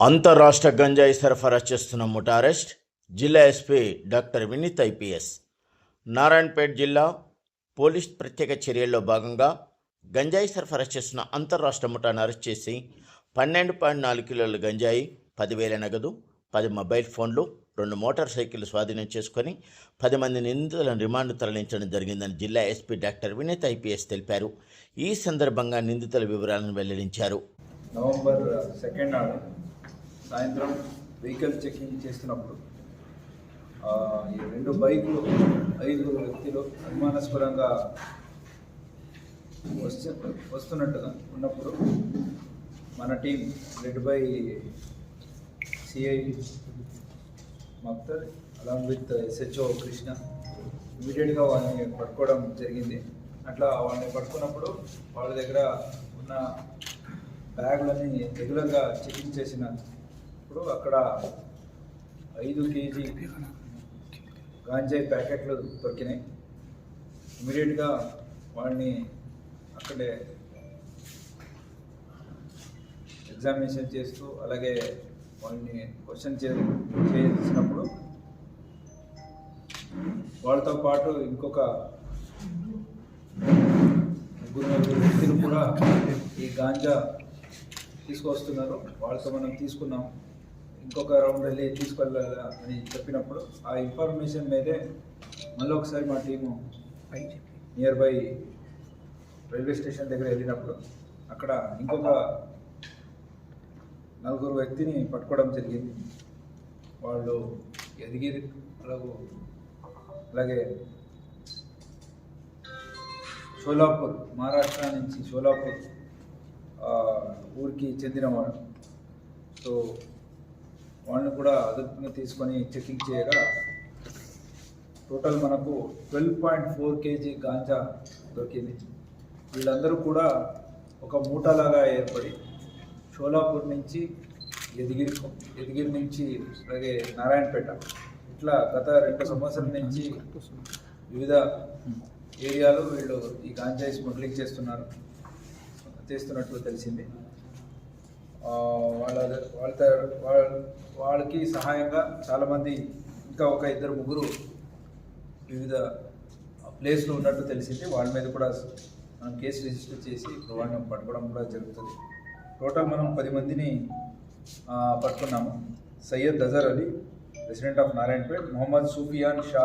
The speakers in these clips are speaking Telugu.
అంతరాష్ట్ర గంజాయి సరఫరా చేస్తున్న ముఠా అరెస్ట్ జిల్లా SP doctor Vineeth IPS. Narayanpet జిల్లా పోలీస్ ప్రత్యేక చర్యల్లో భాగంగా గంజాయి సరఫరా చేస్తున్న అంతరాష్ట్ర ముఠాను అరెస్ట్ చేసి పన్నెండు పాయింట్ నాలుగు కిలోల గంజాయి పదివేల నగదు పది మొబైల్ ఫోన్లు రెండు మోటార్ సైకిళ్ళు స్వాధీనం చేసుకొని పది మంది నిందితులను రిమాండ్ తరలించడం జరిగిందని జిల్లా ఎస్పీ డాక్టర్ వినీత్ ఐపీఎస్ తెలిపారు. ఈ సందర్భంగా నిందితుల వివరాలను వెల్లడించారు. నవంబర్ సెకండ్ నాడు సాయంత్రం వెహికల్ చెకింగ్ చేస్తున్నప్పుడు ఈ రెండు బైకులు ఐదుగురు వ్యక్తులు అనుమానాస్పదంగా వస్తు వస్తున్నట్టుగా ఉన్నప్పుడు మన team led by CI Maktar along with SHO Krishna ఇమీడియట్గా వాళ్ళని పట్టుకోవడం జరిగింది. అట్లా వాళ్ళని పట్టుకున్నప్పుడు వాళ్ళ దగ్గర ఉన్న బ్యాగులని రెగ్యులర్గా చెకింగ్ చేసిన చేసినప్పుడు అక్కడ ఐదు కేజీ గాంజాయి ప్యాకెట్లు దొరికినాయి. ఇమీడియట్గా వాడిని అక్కడే ఎగ్జామినేషన్ చేస్తూ అలాగే వాళ్ళని క్వశ్చన్ చే చేసినప్పుడు వాళ్ళతో పాటు ఇంకొక ముగ్గురు నలుగురు వ్యక్తులు కూడా ఈ గాంజా తీసుకొస్తున్నారు. వాళ్ళతో మనం తీసుకున్నాం. ఇంకొక రౌండ్ వెళ్ళి తీసుకెళ్ళాలి అని చెప్పినప్పుడు ఆ ఇన్ఫర్మేషన్ మీదే మళ్ళీ ఒకసారి మా team near by railway station దగ్గర వెళ్ళినప్పుడు అక్కడ ఇంకొక నలుగురు వ్యక్తిని పట్టుకోవడం జరిగింది. వాళ్ళు ఎదిగిరి అలాగే షోలాపూర్ మహారాష్ట్ర నుంచి షోలాపూర్ ఊరికి చెందినవాడు సో వాళ్ళని కూడా అదుపుగా తీసుకొని చెకింగ్ చేయగా టోటల్ మనకు twelve point four KG ganja దొరికింది. వీళ్ళందరూ కూడా ఒక మూటలాగా ఏర్పడి షోలాపూర్ నుంచి ఎదిగిరి ఎదిగిరి నుంచి అలాగే నారాయణపేట ఇట్లా గత రెండు సంవత్సరాల నుంచి వివిధ ఏరియాలో వీళ్ళు ఈ గాంజాయి స్మగ్లింగ్ చేస్తున్నారు. చేస్తున్నట్లు తెలిసింది. వాళ్ళ వాళ్ళ వాళ్ళ వాళ్ళకి సహాయంగా చాలామంది ఇంకా ఒక ఇద్దరు ముగ్గురు వివిధ ప్లేస్లో ఉన్నట్టు తెలిసింది. వాళ్ళ మీద కూడా మనం కేసు రిజిస్టర్ చేసి ఇప్పుడు వాళ్ళని పట్టుకోవడం కూడా జరుగుతుంది. టోటల్ మనం పది మందిని పట్టుకున్నాము. Syed Azhar Ali resident of Narayanpet Mohammed Sufiyan Shah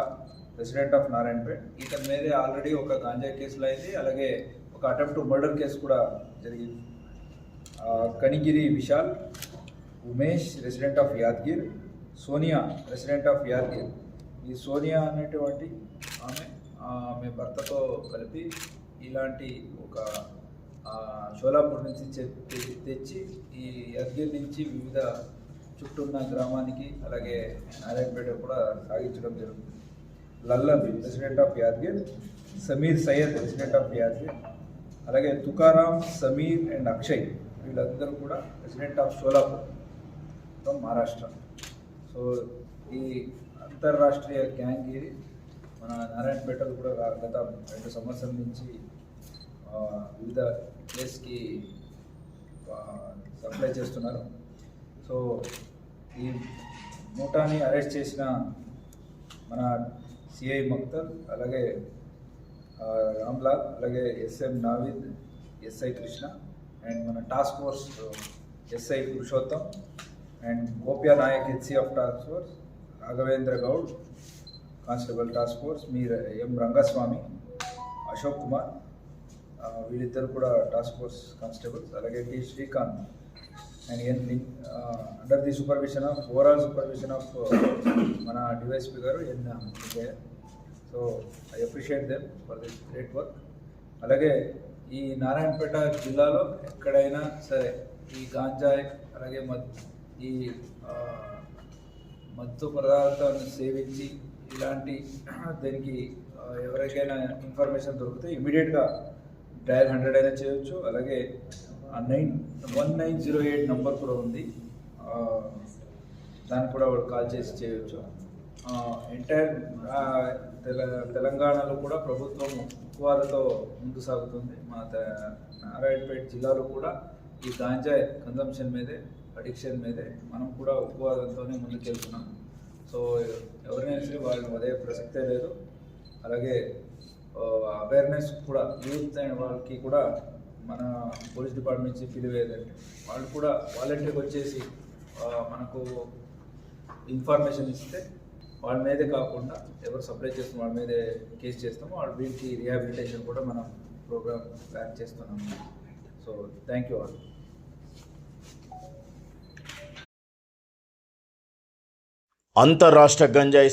resident of Narayanpet. ఇతని మీదే ఆల్రెడీ ఒక గాంజా కేసులో అయింది. అలాగే ఒక అటెంప్ట్ మర్డర్ కేసు కూడా జరిగింది. Kanigiri Vishal Umesh resident of Yadgir Sonia resident of Yadgir. ఈ సోనియా అనేటువంటి ఆమె ఆమె భర్తతో కలిపి ఇలాంటి ఒక షోలాపూర్ నుంచి తెచ్చి ఈ యాద్గిర్ నుంచి వివిధ చుట్టూ ఉన్న గ్రామానికి అలాగే నారాయణపేట కూడా సాగించడం జరుగుతుంది. Lallan resident of Yadgir Sameer Syed resident of Yadgir. అలాగే తుకారాం సమీర్ అండ్ అక్షయ్. వీళ్ళందరూ కూడా president of Solapur from Maharashtra. So ఈ అంతర్రాష్ట్రీయ గ్యాంగ్ ఇది. మన నారాయణపేటలో కూడా గత రెండు సంవత్సరం నుంచి వివిధ ప్లేస్కి సప్లై చేస్తున్నారు. సో ఈ మూటాని అరెస్ట్ చేసిన మన సిఐ మక్తల్ అలాగే రామ్లాల్ అలాగే SM Navid SI Krishna and మన task force SI Purushottam and Gopya Naik HC of task force Raghavendra Goud constable task force me M Rangaswamy Ashok Kumar వీళ్ళిద్దరు కూడా టాస్క్ ఫోర్స్ కానిస్టేబుల్స్ అలాగే T Srikanth and N under the supervision of overall supervision of మన డివైఎస్పీ గారు and so I appreciate them for this great work అలాగే ఈ నారాయణపేట జిల్లాలో ఎక్కడైనా సరే ఈ గాంజాయ్ అలాగే మద్ ఈ మత్తు పదార్థాలను సేవించి ఇలాంటి దీనికి ఎవరికైనా ఇన్ఫర్మేషన్ దొరికితే ఇమీడియట్గా డయల్ హండ్రెడ్ అయినా చేయొచ్చు. అలాగే nine one nine zero eight number కూడా ఉంది. దానికి కూడా వాళ్ళు కాల్ చేసి చేయొచ్చు. ఎంటైర్ తెల తెలంగాణలో కూడా ప్రభుత్వం ఉక్కువాలతో ముందు సాగుతుంది. మా నారాయణపేట జిల్లాలో కూడా ఈ గాంజా కన్జంప్షన్ మీదే అడిక్షన్ మీదే మనం కూడా ఉపవాదంతోనే ముందుకెళ్తున్నాం. సో ఎవరైనా సరే వాళ్ళని వదే ప్రసక్తే లేదు. అలాగే అవేర్నెస్ కూడా యూత్ అండ్ వాళ్ళకి కూడా మన పోలీస్ డిపార్ట్మెంట్ నుంచి పిలివేదంటే వాళ్ళు కూడా వాలంటీర్కి వచ్చేసి మనకు ఇన్ఫర్మేషన్ ఇస్తే వాళ్ళ మీదే కాకుండా ఎవరు సప్లై చేస్తున్న వాళ్ళ మీదే కేసు చేస్తామో వాళ్ళ వీళ్ళకి రిహాబిలిటేషన్ కూడా మనం ప్రోగ్రామ్ ప్లాన్ చేస్తున్నాము. సో థ్యాంక్ యూ ఆల్ అంతరాష్ట్ర గంజాయి